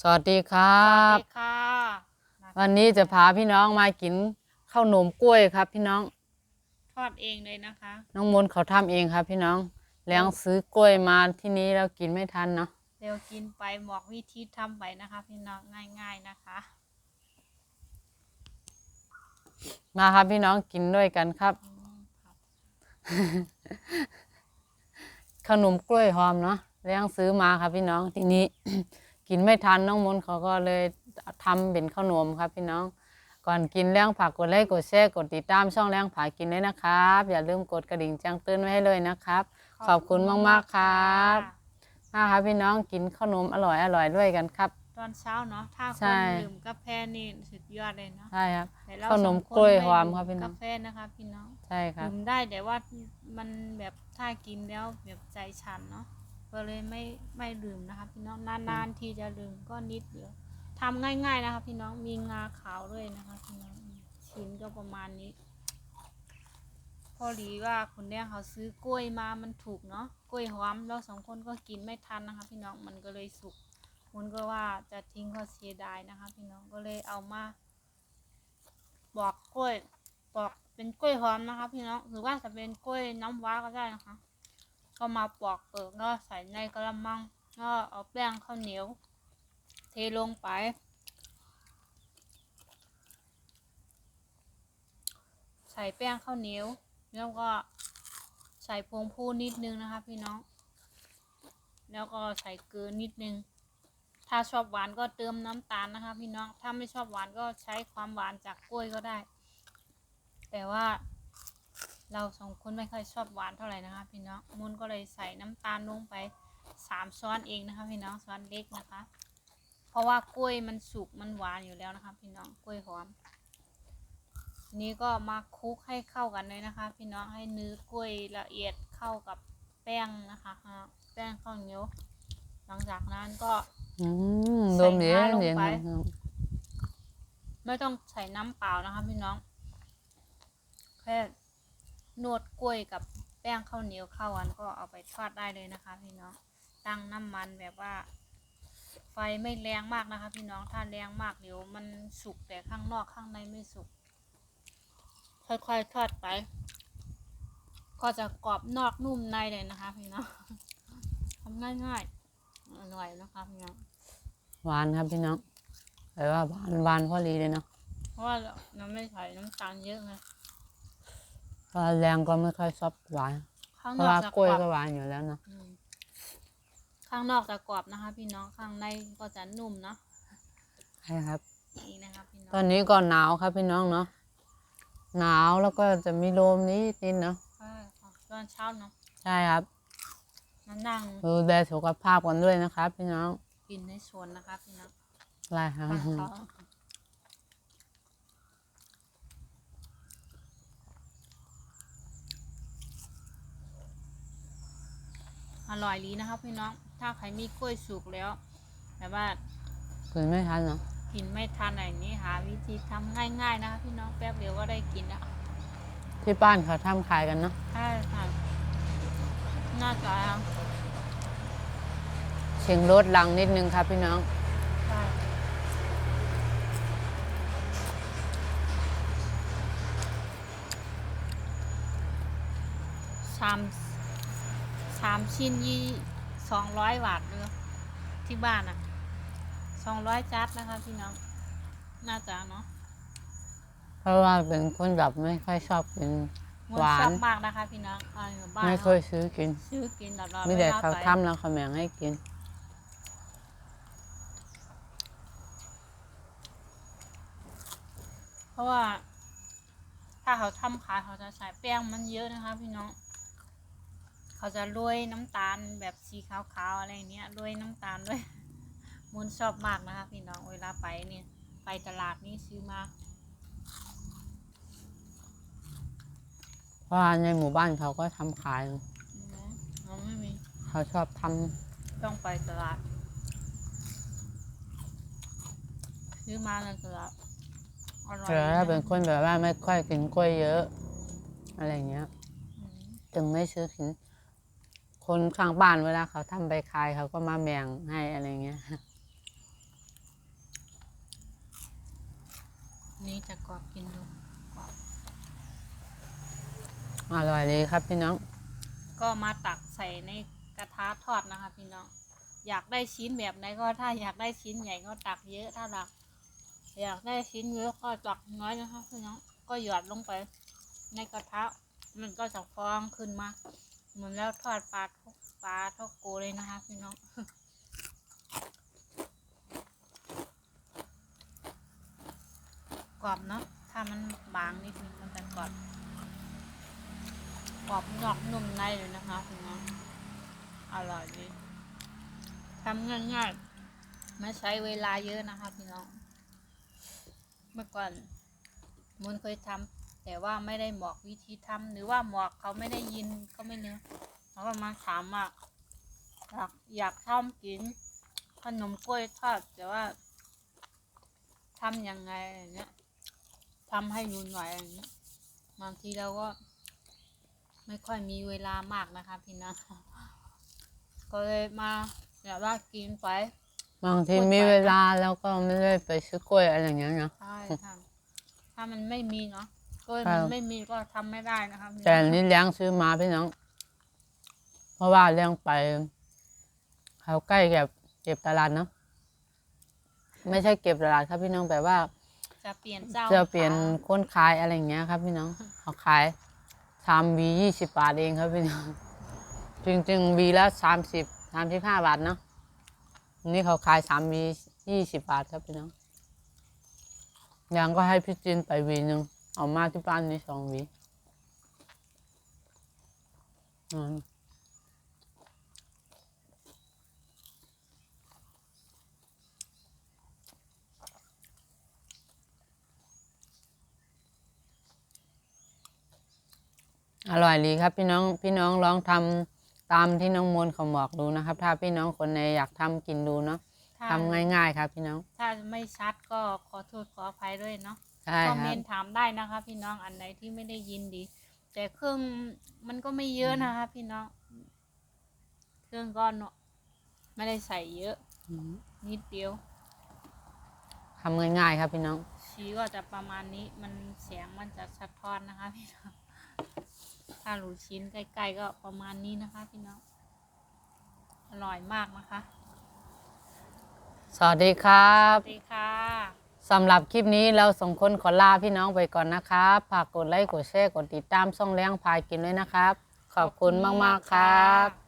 สวัสดีครัสวับสดีค่ะวันนี้จะพาพี่น้องมากินข้าวหนมกล้วยครับ พี่น้อง ทอดเองเลยนะคะ น้องมนต์เขาทำเองครับ พี่น้อง แล้งซื้อกล้วยมาที่นี้แล้วกินไม่ทันเนาะเร็วกินไปบอกวิธีทำไปนะคะ พี่น้องง่าย ๆนะคะ มาครับพี่น้องกินด้วยกันครับอืมครับขนมกล้วยหอมเนาะแล้งซื้อมาครับพี่น้องทีนี้ กินไม่ทันน้องมนต์เขาก็เลยทำเป็นขนมครับพี่น้อง ก่อนกินแล้งผักกดไลค์กดแชร์กดติดตามช่องแล้งผากินด้วยนะครับ อย่าลืมกดกระดิ่งแจ้งเตือนไว้ให้เลยนะครับ ขอบคุณมากๆครับมาครับพี่น้องกินขนมอร่อยอร่อยด้วยกันครับ ตอนเช้าเนาะถ้าคใช่นดื่มกาแฟนี่สุดยอดเลยเนาะใช่ครับแต่เราขนมสองคกล้วยไหอมครับพี่น้องกาแฟนะคะพี่น้องใช่ครับดื่มได้แต่ว่ามันแบบถ้ากินแล้วแบบใจฉันเนาะ ก็เลยไม่ไม่ดื่มนะคะพี่น้องนานๆทีจะดื่มก็นิดเดียวทำง่ายๆนะคะพี่น้องมีงาขาวด้วยนะคะพี่น้องชิ้นก็ประมาณนี้ พอดีว่าคุณแม่เขาซื้อกล้วยมามันถูกเนาะกล้วยหอมเราสองคนก็กินไม่ทันนะคะ พี่น้องมันก็เลยสุกคุณก็ว่าจะทิ้งก็เสียดายนะคะ พี่น้องก็เลยเอามาปอกกล้วยปอกเป็นกล้วยหอมนะคะ พี่น้องหรือว่าจะเป็นกล้วยน้ำว้าก็ได้นะคะ ก็มาปอกเปลือกแล้วใส่ในกระมังแล้วเอาแป้งข้าวเหนียว เทลงไป ใส่แป้งข้าวเหนียว แล้วก็ใส่พวงพูนิดนึงนะคะพี่น้อง แล้วก็ใส่เกลือนิดนึง ถ้าชอบหวานก็เติมน้ำตาลนะคะพี่น้อง ถ้าไม่ชอบหวานก็ใช้ความหวานจากกล้วยก็ได้ แต่ว่า เราสองคนไม่ค่อยชอบหวานเท่าไหร่นะคะพี่น้องมุนก็เลยใส่น้ำตาลลงไปสามช้อนเองนะคะพี่น้องช้อนเล็กนะคะ เพราะว่ากล้วยมันสุกมันหวานอยู่แล้วนะคะ พี่น้องกล้วยหอมทีนี้ก็มาคลุกให้เข้ากันเลยนะคะ พี่น้องให้เนื้อกล้วยละเอียดเข้ากับแป้งนะคะอ่าแป้งข้าวเหนียวหลังจากนั้นก็อืมใส่ดมเย็นงาลงเย็นไปนะไม่ต้องใส่น้ำเปล่านะคะพี่น้องแค่ นวดกล้วยกับแป้งข้าวเหนียวเข้ากันก็เอาไปทอดได้เลยนะคะ พี่น้องตั้งน้ำมันแบบว่า ไฟไม่แรงมากนะคะ พี่น้องถ้าแรงมากเดี๋ยวมันสุกแต่ข้างนอกข้างในไม่สุก ค่อยๆทอดไปก็จะกรอบนอกนุ่มในเลยนะคะ พี่น้องทำง่ายๆอร่อยนะคะพี่น้องหวานครับพี่น้องแต่ว่าหวานหวานพอดีเลยเนาะเพราะว่าเราไม่ใส่น้ำตาลเยอะไง เพราะแรงก็ไม่ค่อยชอบหวานข้างเพนราะอกว่าจะกกล้วยรอบก็หวานอยู่แล้วเนาะอืมข้างนอกจะกรอบนะคะ พี่น้องข้างในก็จะนุ่มเนาะใช่ครับ นี่นะคะพี่น้องตอนนี้ก็หนาวครับพี่น้องเนาะหนาวแล้วก็จะมีลมนิดนิดๆเนาะใช่ค่ะตอนเช้าเนาะใช่ครับมานั่งดูแลสุขภาพกันด้วยนะครับ พี่น้องกินในสวนนะคะ พี่น้องอะไรครับข้างเขา อร่อยดีนะคะพี่น้อง ถ้าใครมีกล้วยสุกแล้วแบบว่ากินไม่ทันเนาะกินไม่ทันอะไรอย่างนี้หาวิธีทำง่าย ๆ นะคะพี่น้องแป๊บเดียวก็ได้กินแล้วที่บ้านเขาทำขายกันเนาะใช่ค่ะน่าจะเชียงรถลังนิดนึงครับพี่น้องใช่สามสามชิ้นยี่สองร้อยบาทเลยที่บ้านอะสองร้อยจัดนะคะพี่น้อง น่าจะเนาะ เพราะว่าเป็นคนแบบไม่ค่อยชอบกินมวหวานชอบมากนะคะพี่น้องอ่าอยู่บ้านไม่เคยขาซื้อกิน ซื้อกินตลอดมีแต่วลเขาไปทำแล้วเขาแบ่งให้กินเพราะว่าถ้าเขาทำขายเขาจะใส่แป้งมันเยอะนะคะพี่น้อง เขาจะโรยน้ำตาลแบบสีขาวๆอะไรเนี้ยโรยน้ำตาลด้วยมุนชอบมากนะคะพี่น้องเวลาไปเนี่ยไปตลาดนี่ซื้อมาเพราะว่าในหมู่บ้านเขาก็ทำขายอืมเราไม่มีเขาชอบทำต้องไปตลาดซื้อมาในตลาดอร่อยแต่ถ้าเป็นคนแบบว่าไม่ค่อยกินกล้วยเยอะ อะไรเงี้ยอืมถึงไม่ซื้อกิน คนข้างบ้านเวลาเขาทำใบคายเขาก็มาแบ่งให้อะไรเงี้ย นี่จะกรอบกินดูอร่อยเลยครับพี่น้อง ก็มาตักใส่ในกระทะทอดนะคะพี่น้อง อยากได้ชิ้นแบบไหนก็ถ้าอยากได้ชิ้นใหญ่ก็ตักเยอะถ้าตัก อยากได้ชิ้นเยอะก็ตักน้อยนะคะพี่น้อง ก็หยอดลงไป ในกระทะมันก็จะฟองขึ้นมา เหมือนแล้วทอดปลาทุกปลาทอดโกเลยนะคะพี่น้องกรอบเนาะถ้ามันบางนิดนึงมันจะกรอบกรอบนอกนุ่มในเลยนะคะพี่น้องอร่อยดีทำง่ายๆไม่ใช้เวลาเยอะนะคะพี่น้อง เมื่อก่อนมุนเคยทำ แต่ว่าไม่ได้บอกวิธีทำหรือว่าบอกเขาไม่ได้ยินก็ไม่รู้เขาก็มาถามว่าอยากอยากทำกินขนมกล้วยทอดแต่ว่าทำยังไงอย่างเงี้ยทำให้หนูหน่อยอย่างเงี้ยบางทีเราก็ไม่ค่อยมีเวลามากนะคะพี่น้องก็เลยมาอยากว่ากินไปบางทีพูดไปมีเวลาแล้วก็ไม่ได้ไปซื้อกล้วยอะไรอย่างเงี้ยนะใช่ค่ะถ้ามันไม่มีเนาะ ก็ครัมันบไม่มีก็ทำไม่ได้นะคะพี่แต่น้อัอนงนี้เลี้ยงซื้อมาพี่น้อง เพราะว่าเลี้ยงไปเขาใกล้กับเก็บตลาดเนาะไม่ใช่เก็บตลาดครับพี่น้องแบบว่า จะเปลี่ยนเจ้าจะเปลี่ยนค่ะคนขายอะไรอย่างเงี้ยครับ พี่น้องเขาขายสามวียี่สิบบาทเองครับพี่น้องจริงๆวีละสามสิบสามสิบห้าบาทเนาะอันนี่เขาขายสามวียี่สิบบาทครับพี่น้องยังก็ให้พี่จินไปวีหนึ่ง เอามาที่บ้านนี่สองวีอืมอร่อยดีครับพี่น้องพี่น้องลองทำตามที่น้องมนต์เขาบอกดูนะครับ ถ้าพี่น้องคนไหนอยากทำกินดูเนาะถ้าทำง่าย ๆ ครับพี่น้อง ถ้าไม่ชัดก็ขอโทษขออภัยด้วยเนาะ ใช่คอมคเมรับ นต์ถามได้นะคะ พี่น้องอันไหนที่ไม่ได้ยินดี แต่เครื่องมันก็ไม่เยอะนะคะ พี่น้อง เครื่องก็เนาะไม่ได้ใส่เยอะอืมนิดเดียว ทำง่ายๆครับพี่น้อง ชี้ก็จะประมาณนี้มันเสียงมันจะสะท้อนนะคะ พี่น้อง ถ้าหลูชิ้นใกล้ ๆ ก็ประมาณนี้นะคะ พี่น้อง อร่อยมากนะคะสวัสดีครับสวัสดีค่ะ สำหรับคลิปนี้เราสองคนขอลาพี่น้องไปก่อนนะครับฝากกดไลค์กดแชร์กดติดตามช่องเลี้ยงพายกินด้วยนะครับ ขอบคุณมากๆครับ